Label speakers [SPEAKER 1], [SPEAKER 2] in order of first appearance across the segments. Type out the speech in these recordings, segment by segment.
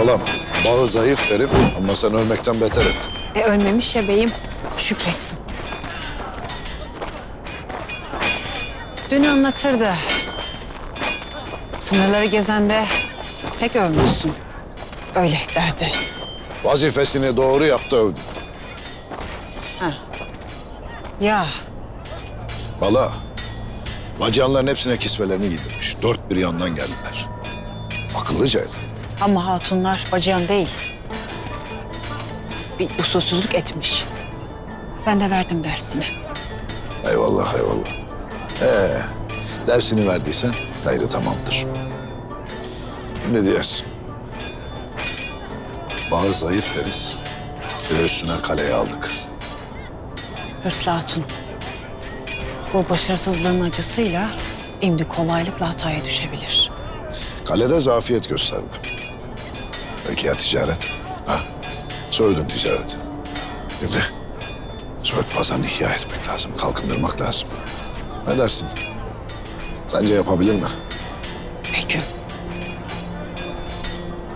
[SPEAKER 1] Balam, bağı zayıf derim ama sen ölmekten beter ettin.
[SPEAKER 2] E ölmemiş ya beyim. Şükretsin. Dün anlatırdı. Sınırları gezende pek övmüşsün. Öyle derdi.
[SPEAKER 1] Vazifesini doğru yaptı övdü.
[SPEAKER 2] Ya
[SPEAKER 1] Bala, bacanların hepsine kisvelerini giydirmiş. Dört bir yandan geldiler. Akıllıcaydı.
[SPEAKER 2] Ama hatunlar bacıyan değil. Bir usulsüzlük etmiş. Ben de verdim dersini.
[SPEAKER 1] Eyvallah, eyvallah. Ee, dersini verdiysen gayrı tamamdır. Ne diyorsun? Bağı zayıf deriz. De üstüne kaleye aldık.
[SPEAKER 2] Hırslı hatun. Bu başarısızlığın acısıyla şimdi kolaylıkla hataya düşebilir.
[SPEAKER 1] Kalede zafiyet gösterdi. Peki ya ticaret? Ha? Soydun ticaret. Şimdi Söğüt pazarını ihya etmek lazım, kalkındırmak lazım. Ne dersin? Sence yapabilir mi?
[SPEAKER 2] Peki.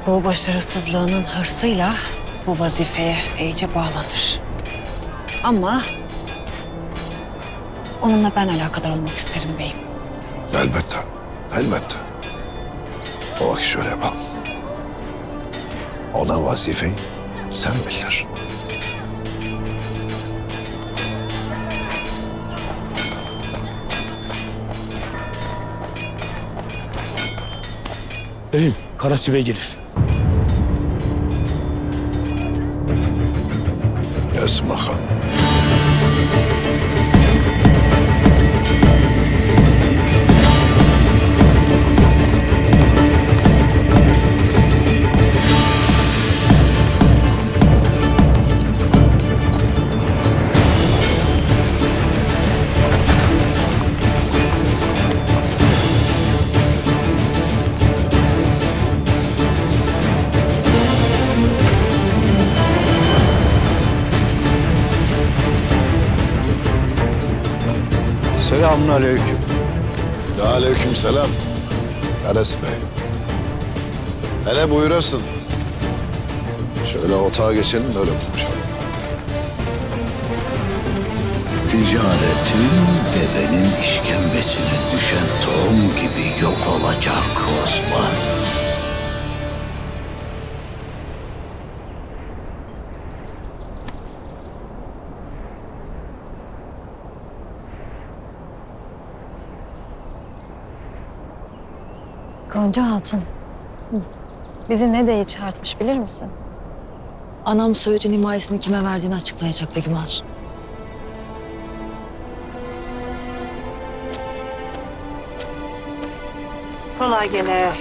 [SPEAKER 2] Bu başarısızlığının hırsıyla bu vazifeye iyice bağlanır. Ama onunla ben alakadar olmak isterim beyim.
[SPEAKER 1] Elbette, elbette. O vakit şöyle yapalım. Ona vazifeyi sen bildir.
[SPEAKER 3] Beyim, Karaçi Bey gelir.
[SPEAKER 1] Gelsin bakalım.
[SPEAKER 4] Selamünaleyküm.
[SPEAKER 1] Ve aleyküm selam. Ares Bey. Hele buyurasın. Şöyle otağa geçelim de öyle konuşalım.
[SPEAKER 4] Ticaretin devenin işkembesine düşen tohum gibi yok olacak Osman.
[SPEAKER 5] Gonca Hatun. Bizi ne diye çağırtmış bilir misin? Anam Söğüt'ün himayesini kime verdiğini açıklayacak Begüm Hatun.
[SPEAKER 2] Kolay gele.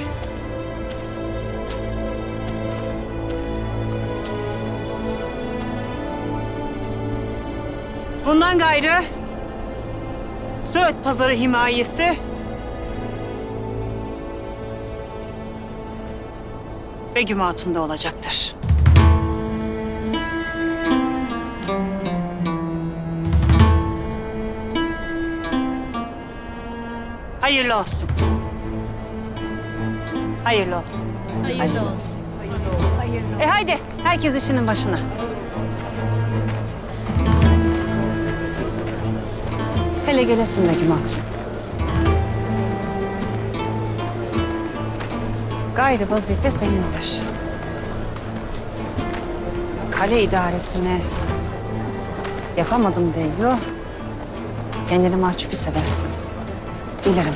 [SPEAKER 2] Bundan gayrı Söğüt Pazarı himayesi Begüm Hatun'da olacaktır. Hayırlı olsun. Hayırlı olsun. Hayırlı, olsun. E haydi herkes işinin başına. Hele gelesin Begüm Hatun. Gayrı vazife senindir. Kale idaresini yapamadım diyor. Kendini mahcup hissedersin. Bilirim.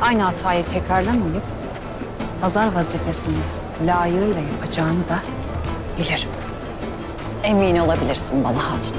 [SPEAKER 2] Aynı hatayı tekrarlamayıp pazar vazifesini layığıyla yapacağını da bilirim.
[SPEAKER 5] Emin olabilirsin bana Hatun.